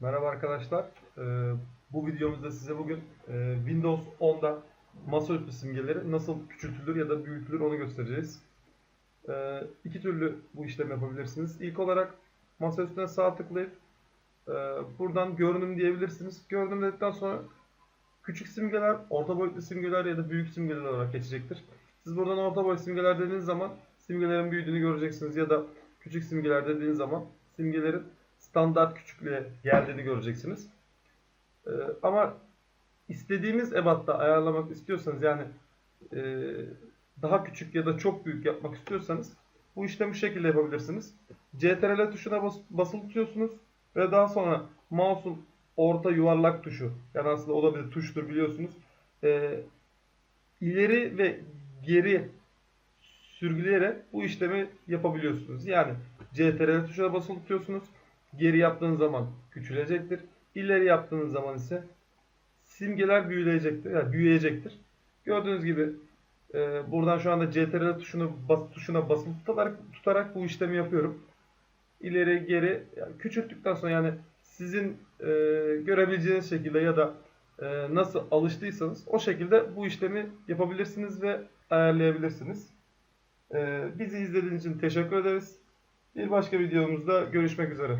Merhaba arkadaşlar. Ee, bu videomuzda size bugün e, Windows 10'da masaüstü simgeleri nasıl küçültülür ya da büyütülür onu göstereceğiz. Ee, iki türlü bu işlemi yapabilirsiniz. İlk olarak masa üstüne sağ tıklayıp e, buradan görünüm diyebilirsiniz. Görünüm dedikten sonra küçük simgeler, orta boyutlu simgeler ya da büyük simgeler olarak geçecektir. Siz buradan orta boy simgeler dediğiniz zaman simgelerin büyüdüğünü göreceksiniz ya da küçük simgeler dediğiniz zaman simgelerin standart küçüklüğe geldiğini göreceksiniz. Ee, ama istediğimiz ebatta ayarlamak istiyorsanız yani e, daha küçük ya da çok büyük yapmak istiyorsanız bu işlemi şu şekilde yapabilirsiniz. CTRL tuşuna bas, basılı tutuyorsunuz ve daha sonra mouse'un orta yuvarlak tuşu yani aslında o da bir tuştur biliyorsunuz. Ee, ileri ve geri sürgüleyerek bu işlemi yapabiliyorsunuz. Yani CTRL tuşuna basılı tutuyorsunuz. Geri yaptığınız zaman küçülecektir. İleri yaptığınız zaman ise simgeler büyüyecektir. Yani büyüyecektir. Gördüğünüz gibi e, buradan şu anda CTRL tuşunu bas, tuşuna basılı tutarak, tutarak bu işlemi yapıyorum. İleri geri yani küçülttükten sonra yani sizin e, görebileceğiniz şekilde ya da e, nasıl alıştıysanız o şekilde bu işlemi yapabilirsiniz ve ayarlayabilirsiniz. E, bizi izlediğiniz için teşekkür ederiz. Bir başka videomuzda görüşmek üzere.